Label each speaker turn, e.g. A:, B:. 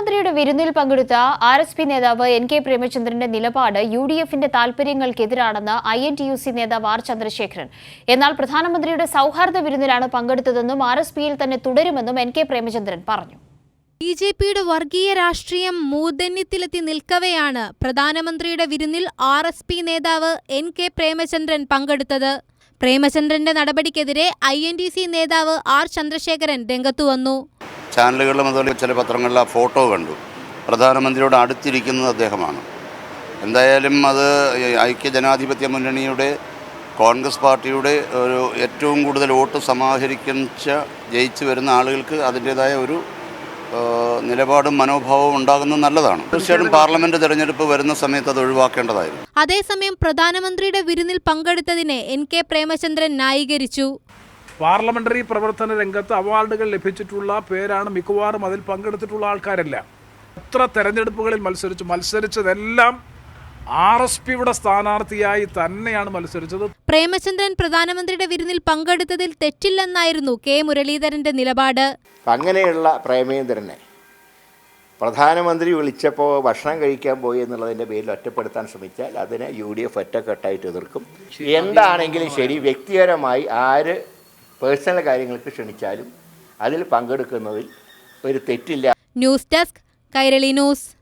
A: പ്രധാനമന്ത്രിയുടെ വിരുന്നിൽ പങ്കെടുത്ത ആർ എസ് പി നേതാവ് എൻ കെ പ്രേമചന്ദ്രന്റെ നിലപാട് യു ഡി എഫിന്റെ താൽപര്യങ്ങൾക്കെതിരാണെന്ന് I N T U C നേതാവ് ആർ ചന്ദ്രശേഖരൻ. എന്നാൽ പ്രധാനമന്ത്രിയുടെ സൗഹാർദ്ദ വിരുന്നിലാണ് പങ്കെടുത്തതെന്നും ആർ എസ് പിയിൽ തന്നെ തുടരുമെന്നും എൻ കെ പ്രേമചന്ദ്രൻ പറഞ്ഞു.
B: ബി ജെ പിയുടെ വർഗീയ രാഷ്ട്രീയം മൂർധന്യത്തിലെത്തി നിൽക്കവെയാണ് പ്രധാനമന്ത്രിയുടെ വിരുന്നിൽ ആർ എസ് പി നേതാവ് എൻ കെ പ്രേമചന്ദ്രൻ പങ്കെടുത്തത്. പ്രേമചന്ദ്രന്റെ നടപടിക്കെതിരെ ഐ എൻ ഡി സി നേതാവ് ആർ ചന്ദ്രശേഖരൻ രംഗത്തുവന്നു
C: ചാനലുകളിലും അതുപോലെ ചില പത്രങ്ങളിൽ ആ ഫോട്ടോ കണ്ടു. പ്രധാനമന്ത്രിയോട് അടുത്തിരിക്കുന്നത് അദ്ദേഹമാണ്. എന്തായാലും അത് ഐക്യ ജനാധിപത്യ മുന്നണിയുടെ കോൺഗ്രസ് പാർട്ടിയുടെ ഒരു ഏറ്റവും കൂടുതൽ വോട്ട് സമാഹരിച്ച ജയിച്ചു വരുന്ന ആളുകൾക്ക് അതിന്റേതായ ഒരു നിലപാടും മനോഭാവവും ഉണ്ടാകുന്നത് നല്ലതാണ്. തീർച്ചയായിട്ടും പാർലമെന്റ് തെരഞ്ഞെടുപ്പ് വരുന്ന സമയത്ത് അത് ഒഴിവാക്കേണ്ടതായിരുന്നു.
B: അതേസമയം പ്രധാനമന്ത്രിയുടെ വിരുന്നിൽ പങ്കെടുത്തതിനെ എൻ കെ പ്രേമചന്ദ്രൻ ന്യായീകരിച്ചു.
D: പാർലമെന്ററി പ്രവർത്തന രംഗത്ത് അവാർഡുകൾ ലഭിച്ചിട്ടുള്ള പേരാണ് മിക്കവാറും അതിൽ പങ്കെടുത്തിട്ടുള്ള ആൾക്കാരല്ല. എത്ര തെരഞ്ഞെടുപ്പുകളിൽ മത്സരിച്ചു മത്സരിച്ചതെല്ലാം ആർ എസ് പിയുടെ സ്ഥാനാർത്ഥിയായി തന്നെയാണ് മത്സരിച്ചത്.
B: പ്രേമചന്ദ്രൻ പ്രധാനമന്ത്രിയുടെ വിരുന്നിൽ പങ്കെടുത്തതിൽ തെറ്റില്ലെന്നായിരുന്നു കെ മുരളീധരന്റെ നിലപാട്.
E: അങ്ങനെയുള്ള പ്രേമേന്ദ്രനെ പ്രധാനമന്ത്രി വിളിച്ചപ്പോൾ ഭക്ഷണം കഴിക്കാൻ പോയി എന്നുള്ളതിന്റെ പേരിൽ ഒറ്റപ്പെടുത്താൻ ശ്രമിച്ചാൽ അതിനെ യു ഡി എഫ് ഒറ്റക്കെട്ടായിട്ട് എതിർക്കും. എന്താണെങ്കിലും ശരി വ്യക്തിപരമായി ആര് പേഴ്സണൽ കാര്യങ്ങൾക്ക് ക്ഷണിച്ചാലും അതിൽ പങ്കെടുക്കുന്നതിൽ ഒരു തെറ്റില്ല.
B: News desk Kairali news.